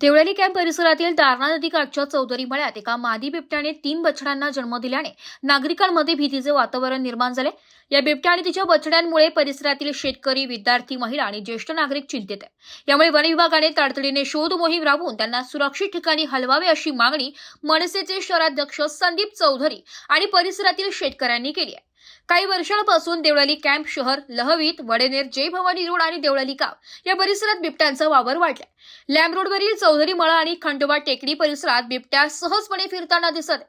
Deolali camp परिसरातील दारणा नदीकाठच्या चौधरी मळ्यात एका मादी बिबट्याने तीन बछड्यांना जन्म दिल्याने नागरिकांमध्ये भीतीचे वातावरण निर्माण झाले. या बिबट्या आणि तिच्या बछड्यांमुळे परिसरातील शेतकरी विद्यार्थी महिला आणि ज्येष्ठ नागरिक चिंतित आहे यामुळे वन विभागाने तातडीने शोध मोहीम राबवून त्यांना सुरक्षित ठिकाणी हलवावे अशी मागणी मनसेचे शहराध्यक्ष संदीप चौधरी आणि परिसरातील शेतकऱ्यांनी केली आहे. काही वर्षांपासून देवळाली कॅम्प शहर लहवीत वडेनेर जय भवानी रोड आणि देवळाली गाव या परिसरात बिबट्यांचा वावर वाढलाय. लॅम्ब रोडवरील चौधरी मळा आणि खंडोबा टेकडी परिसरात बिबट्या सहजपणे फिरताना दिसत.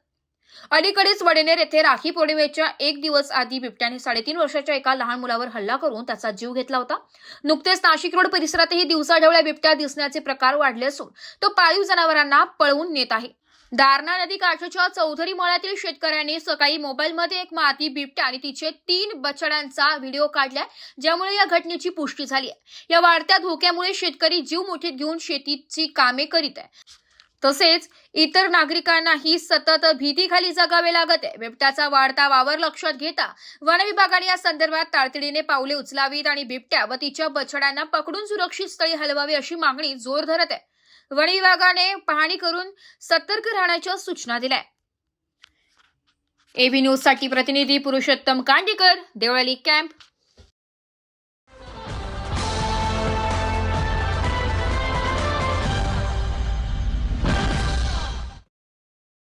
अलीकडेच वडेनेर येथे राखी पौर्णिमेच्या एक दिवस आधी बिबट्याने साडेतीन वर्षाच्या एका लहान मुलावर हल्ला करून त्याचा जीव घेतला होता. नुकतेच नाशिक रोड परिसरातही दिवसाढवळ्या बिबट्या दिसण्याचे प्रकार वाढले असून तो पाळीव जनावरांना पळवून नेत आहे. दारणा नदी काठच्या चौधरी मळ्यातील शेतकऱ्यांनी सकाळी मोबाईलमध्ये एक माती बिबट्या आणि तिचे तीन बछड्यांचा व्हिडिओ काढलाय ज्यामुळे या घटनेची पुष्टी झाली आहे. या वाढत्या धोक्यामुळे शेतकरी जीव मुठीत घेऊन शेतीची कामे करीत आहे. तसेच इतर नागरिकांनाही सतत भीतीखाली जगावे लागत आहे. बिबट्याचा वाढता वावर लक्षात घेता वन विभागाने या संदर्भात तातडीने पावले उचलावीत आणि बिबट्या व तिच्या बछड्यांना पकडून सुरक्षित स्थळी हलवावी अशी मागणी जोर धरत आहे. वन विभागाने पाहणी करून सतर्क राहण्याच्या सूचना दिल्या. एबी न्यूजसाठी प्रतिनिधी पुरुषोत्तम कांडीकर देवळाली कॅम्प